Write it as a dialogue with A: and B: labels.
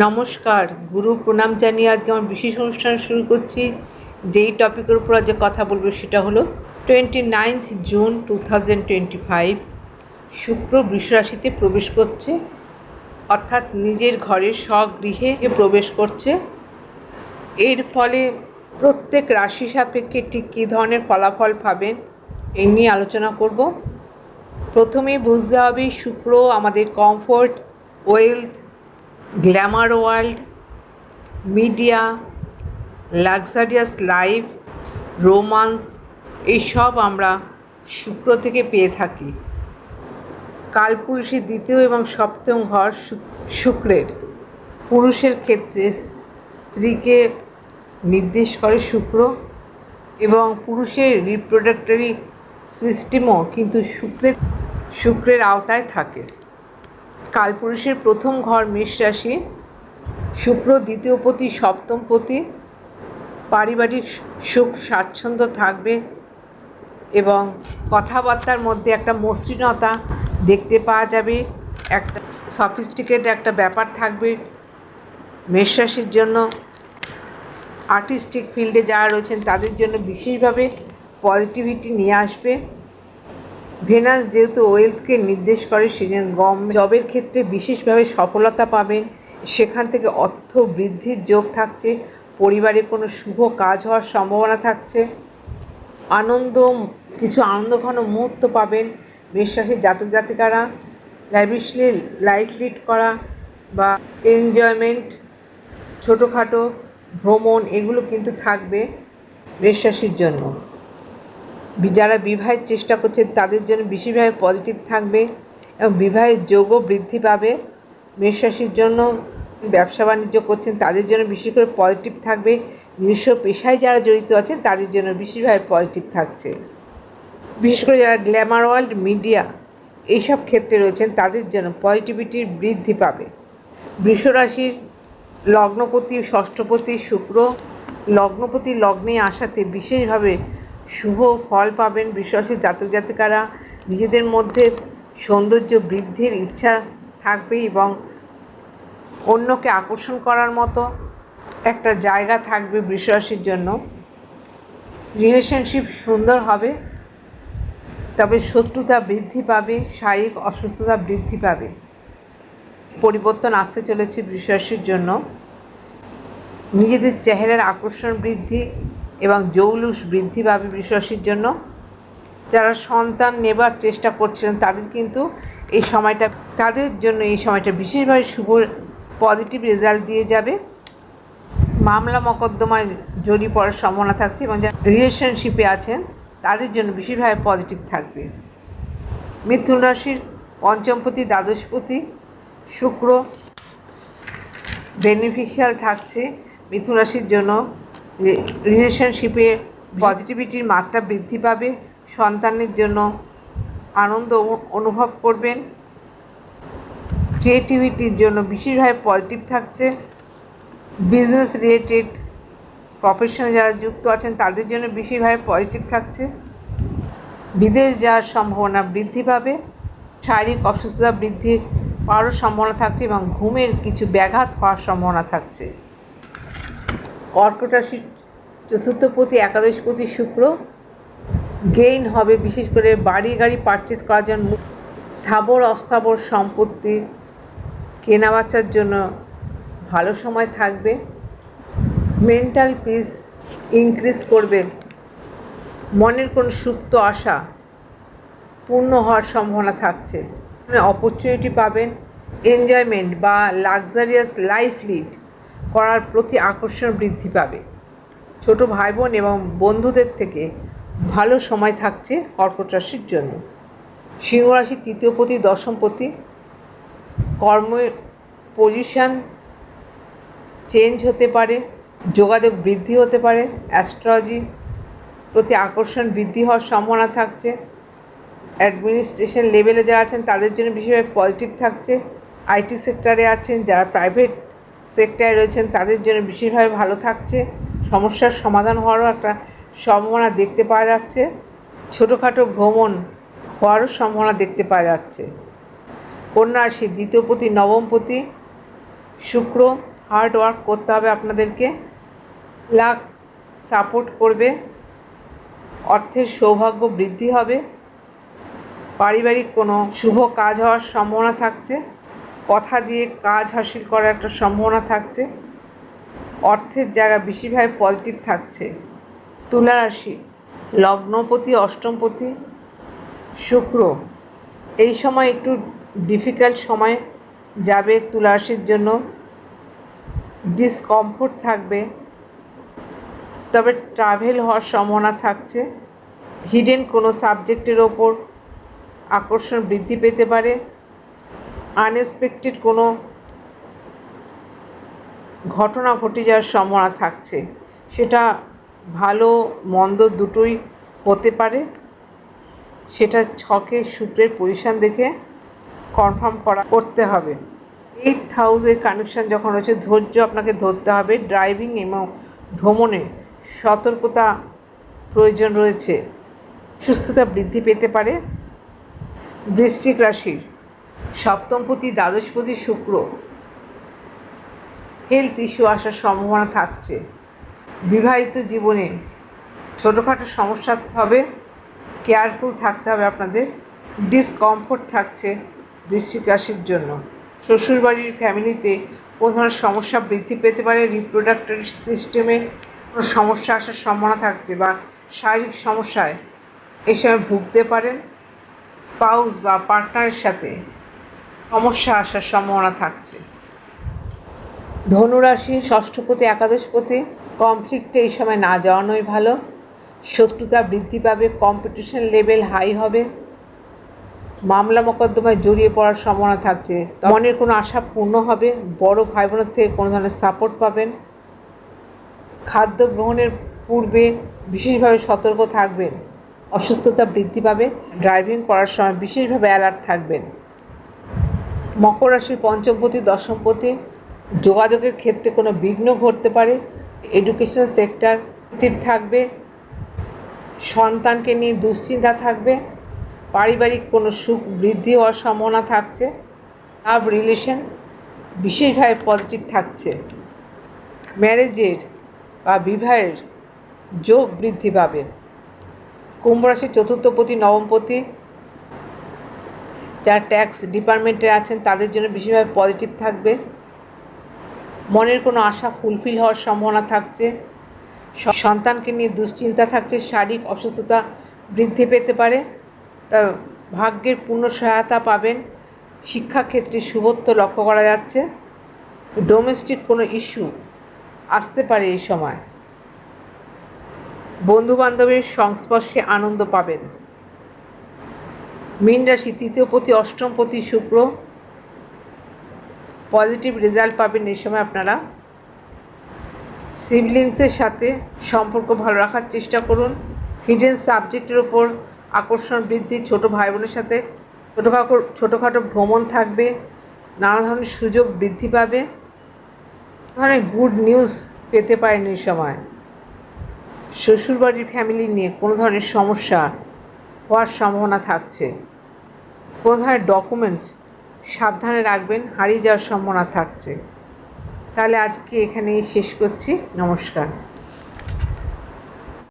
A: নমস্কার, গুরু প্রণাম জানিয়ে আজকে আমার বিশেষ অনুষ্ঠান শুরু করছি। যেই টপিকের উপর আজকে কথা বলব সেটা হলো twenty ninth June two thousand twenty five শুক্র বৃষরাশিতে প্রবেশ করছে। অর্থাৎ নিজের ঘরের স্বগৃহে প্রবেশ করছে। এর ফলে প্রত্যেক রাশি সাপেক্ষে ঠিক কী ধরনের ফলাফল পাবেন এই নিয়ে আলোচনা করব। প্রথমেই বুঝতে হবে শুক্র আমাদের comfort wealth glamour world, media, luxurious life, romance এইসব আমরা শুক্র থেকে পেয়ে থাকি। কালপুরুষের দ্বিতীয় এবং সপ্তম ঘর শুক্রের। পুরুষের ক্ষেত্রে স্ত্রীকে নির্দেশ করে শুক্র এবং পুরুষের রিপ্রোডাক্টরি সিস্টেমও কিন্তু শুক্রের শুক্রের আওতায় থাকে। কালপুরুষের প্রথম ঘর মেষ রাশি, শুক্র দ্বিতীয় পতি, সপ্তম পতি, পারিবারিক সুখ স্বাচ্ছন্দ্য থাকবে এবং কথাবার্তার মধ্যে একটা মসৃণতা দেখতে পাওয়া যাবে, একটা সফিস্টিকেট একটা ব্যাপার থাকবে মেষ রাশির জন্য। আর্টিস্টিক ফিল্ডে যারা রয়েছেন তাদের জন্য বিশেষভাবে পজিটিভিটি নিয়ে আসবে। ভেনাস যেহেতু ওয়েলথকে নির্দেশ করে সেজন্য গম জবের ক্ষেত্রে বিশেষভাবে সফলতা পাবেন। সেখান থেকে অর্থ বৃদ্ধির যোগ থাকছে, পরিবারে কোনো শুভ কাজ হওয়ার সম্ভাবনা থাকছে। আনন্দ, কিছু আনন্দঘন মুহূর্ত পাবেন। বিশ্বাসী জাতক জাতিকারা ল্যাভিশলি লাইফ লিড করা বা এনজয়মেন্ট ছোটোখাটো ভ্রমণ, এগুলো কিন্তু থাকবে বিশ্বাসীর জন্য। যারা বিবাহের চেষ্টা করছে তাদের জন্য বিশেষভাবে পজিটিভ থাকবে এবং বিবাহের যোগও বৃদ্ধি পাবে। মেষরাশির জন্য ব্যবসা বাণিজ্য করছেন, তাদের জন্য বিশেষ করে পজিটিভ থাকবে। নিজস্ব পেশায় যারা জড়িত আছেন, তাদের জন্য বিশেষভাবে পজিটিভ থাকছে। বিশেষ করে যারা গ্ল্যামার ওয়ার্ল্ড মিডিয়া এইসব ক্ষেত্রে রয়েছেন, তাদের জন্য পজিটিভিটির বৃদ্ধি পাবে। বৃষরাশির লগ্নপতি ষষ্ঠপতি শুক্র, লগ্নপতি লগ্নে আসাতে বিশেষভাবে শুভ ফল পাবেন বৃষরাশির জাতক জাতিকারা। নিজেদের মধ্যে সৌন্দর্য বৃদ্ধির ইচ্ছা থাকবে এবং অন্যকে আকর্ষণ করার মতো একটা জায়গা থাকবে বৃষরাশির জন্য। রিলেশনশিপ সুন্দর হবে, তবে শত্রুতা বৃদ্ধি পাবে, শারীরিক অসুস্থতা বৃদ্ধি পাবে। পরিবর্তন আসতে চলেছে বৃষরাশির জন্য। নিজেদের চেহারার আকর্ষণ বৃদ্ধি এবং জৌলুস বৃদ্ধি পাবে বৃষরাশির জন্য। যারা সন্তান নেবার চেষ্টা করছিলেন তাদের কিন্তু এই সময়টা, তাদের জন্য এই সময়টা বিশেষভাবে শুভ পজিটিভ রেজাল্ট দিয়ে যাবে। মামলা মকদ্দমায় জড়িয়ে পড়ার সম্ভাবনা থাকছে এবং যারা রিলেশনশিপে আছেন, তাদের জন্য বিশেষভাবে পজিটিভ থাকবে। মিথুন রাশির পঞ্চমপতি, দ্বাদশপতি, শুক্র বেনিফিশিয়াল থাকছে। মিথুন রাশির জন্য রিলেশনশিপে পজিটিভিটির মাত্রা বৃদ্ধি পাবে, সন্তানের জন্য আনন্দ অনুভব করবেন ক্রিয়েটিভিটির জন্য বিশেষভাবে পজিটিভ থাকছে বিজনেস রিলেটেড প্রফেশনে যারা যুক্ত আছেন তাদের জন্য বিশেষভাবে পজিটিভ থাকছে, বিদেশ যাওয়ার সম্ভাবনা বৃদ্ধি পাবে, শারীরিক অসুস্থতা বৃদ্ধি পাওয়ারও সম্ভাবনা থাকছে এবং ঘুমের কিছু ব্যাঘাত হওয়ার সম্ভাবনা থাকছে। কর্কট রাশির চতুর্থপতি একাদশপতি শুক্র গেইন হবে, বিশেষ করে বাড়ি গাড়ি পারচেস করার জন্য। স্থাবর অস্থাবর সম্পত্তি, কেনাবেচার জন্য ভালো সময় থাকবে। মেন্টাল পিস ইনক্রিজ করবে। মনের কোনো সুপ্ত আশা পূর্ণ হওয়ার সম্ভাবনা থাকছে। অপরচুনিটি পাবেন। এনজয়মেন্ট বা লাক্সারিয়াস লাইফ লিড করার প্রতি আকর্ষণ বৃদ্ধি পাবে। ছোট ভাই বোন এবং বন্ধুদের থেকে ভালো সময় থাকছে কর্কট রাশির জন্য। সিংহ রাশির তৃতীয় পতি, দশম পতি, কর্মের পজিশন চেঞ্জ হতে পারে, যোগাযোগ বৃদ্ধি হতে পারে অ্যাস্ট্রোলজি প্রতি আকর্ষণ বৃদ্ধি হওয়ার সম্ভাবনা থাকছে অ্যাডমিনিস্ট্রেশন লেভেলে যারা আছেন তাদের জন্য বিশেষভাবে পজিটিভ থাকছে আইটি সেক্টরে আছেন, যারা প্রাইভেট সেক্টরে রয়েছেন, তাদের জন্য বিশেষভাবে ভালো থাকছে। সমস্যার সমাধান হওয়ারও একটা সম্ভাবনা দেখতে পাওয়া যাচ্ছে। ছোটোখাটো ভ্রমণ হওয়ারও সম্ভাবনা দেখতে পাওয়া যাচ্ছে। কন্যা রাশি, দ্বিতীয়পতি, নবমপতি, শুক্র হার্ড ওয়ার্ক করতে হবে আপনাদেরকে। লাক সাপোর্ট করবে। অর্থের সৌভাগ্য বৃদ্ধি হবে। পারিবারিক কোনো শুভ কাজ হওয়ার সম্ভাবনা থাকছে। কথা দিয়ে কাজ হাসিল করার একটা সম্ভাবনা থাকছে। অর্থের জায়গা বেশিরভাগ পজিটিভ থাকছে। তুলা রাশি, লগ্নপতি, অষ্টমপতি, শুক্র, এই সময় একটু ডিফিকাল্ট সময় যাবে তুলা রাশির জন্য। ডিসকমফোর্ট থাকবে। তবে ট্রাভেল হওয়ার সম্ভাবনা থাকছে। হিডেন কোনো সাবজেক্টের ওপর আকর্ষণ বৃদ্ধি পেতে পারে। আনএক্সপেক্টেড কোনো ঘটনা ঘটে যাওয়ার সম্ভাবনা থাকছে। সেটা ভালো, মন্দ দুটোই হতে পারে। সেটা ছকে শুক্রের পজিশান দেখে কনফার্ম করা করতে হবে। এইট হাউসের কানেকশান যখন রয়েছে, ধৈর্য আপনাকে ধরতে হবে। ড্রাইভিং এবং ভ্রমণে সতর্কতা প্রয়োজন রয়েছে। সুস্থতা বৃদ্ধি পেতে পারে। বৃশ্চিক রাশির সপ্তমপতি দ্বাদশপতি শুক্র। হেলথ ইস্যু আসার সম্ভাবনা থাকছে। বিবাহিত জীবনে ছোটোখাটো সমস্যা হবে কেয়ারফুল থাকতে হবে আপনাদের ডিসকমফোর্ট থাকছে বৃশ্চিক রাশির জন্য। শ্বশুরবাড়ির ফ্যামিলিতে কোনো ধরনের সমস্যা বৃদ্ধি পেতে পারে রিপ্রোডাক্টরি সিস্টেমে কোনো সমস্যা আসার সম্ভাবনা থাকছে বা শারীরিক সমস্যায় এই সময় ভুগতে পারেন। স্পাউস বা পার্টনারের সাথে সমস্যা আসার সম্ভাবনা থাকছে। ধনুরাশি ষষ্ঠপতি, একাদশপতি কনফ্লিক্টে এই সময় না যাওয়ানোই ভালো। শত্রুতা বৃদ্ধি পাবে কম্পিটিশন লেভেল হাই হবে। মামলা মোকদ্দমায় জড়িয়ে পড়ার সম্ভাবনা থাকছে। মনের কোনো আশা পূর্ণ হবে, বড় ভাই বোনের থেকে কোনো ধরনের সাপোর্ট পাবেন। খাদ্য গ্রহণের পূর্বে বিশেষভাবে সতর্ক থাকবেন। অসুস্থতা বৃদ্ধি পাবে ড্রাইভিং করার সময় বিশেষভাবে অ্যালার্ট থাকবেন। মকর রাশির পঞ্চমপতি, দশমপতি, যোগাযোগের ক্ষেত্রে কোনো বিঘ্ন ঘটতে পারে এডুকেশন সেক্টর অ্যাক্টিভ থাকবে, সন্তানকে নিয়ে দুশ্চিন্তা থাকবে, পারিবারিক কোনো সুখ বৃদ্ধি হওয়ার সম্ভাবনা থাকছে লাভ রিলেশন বিশেষভাবে পজিটিভ থাকছে। ম্যারেজের বা বিবাহের যোগ বৃদ্ধি পাবে। কুম্ভ রাশির চতুর্থপতি, নবমপতি যারা ট্যাক্স ডিপার্টমেন্টে আছেন, তাদের জন্য বিশেষভাবে পজিটিভ থাকবে। মনের কোনো আশা ফুলফিল হওয়ার সম্ভাবনা থাকছে। সন্তানকে নিয়ে দুশ্চিন্তা থাকছে, শারীরিক অসুস্থতা বৃদ্ধি পেতে পারে। তা ভাগ্যের পূর্ণ সহায়তা পাবেন। শিক্ষাক্ষেত্রে শুভত্ব লক্ষ্য করা যাচ্ছে। ডোমেস্টিক কোনো ইস্যু আসতে পারে এই সময়। বন্ধুবান্ধবের সংস্পর্শে আনন্দ পাবেন। মীন রাশি তৃতীয় প্রতি অষ্টম অষ্টমপতি শুক্র পজিটিভ রেজাল্ট পাবেন এই সময় আপনারা। সিবলিংসের সাথে সম্পর্ক ভালো রাখার চেষ্টা করুন। হিডেন সাবজেক্টের ওপর আকর্ষণ বৃদ্ধি, ছোট ভাই বোনের সাথে ছোটোখাটো ছোটোখাটো ভ্রমণ থাকবে, নানা ধরনের সুযোগ বৃদ্ধি পাবে ধরনের গুড নিউজ পেতে পারেন এই সময়। শ্বশুরবাড়ির ফ্যামিলি নিয়ে কোনো ধরনের সমস্যা হওয়ার সম্ভাবনা থাকছে। ধরনের ডকুমেন্টস সাবধানে রাখবেন হারিয়ে যাওয়ার সম্ভাবনা থাকছে। তাহলে আজকে এখানেই শেষ করছি। নমস্কার।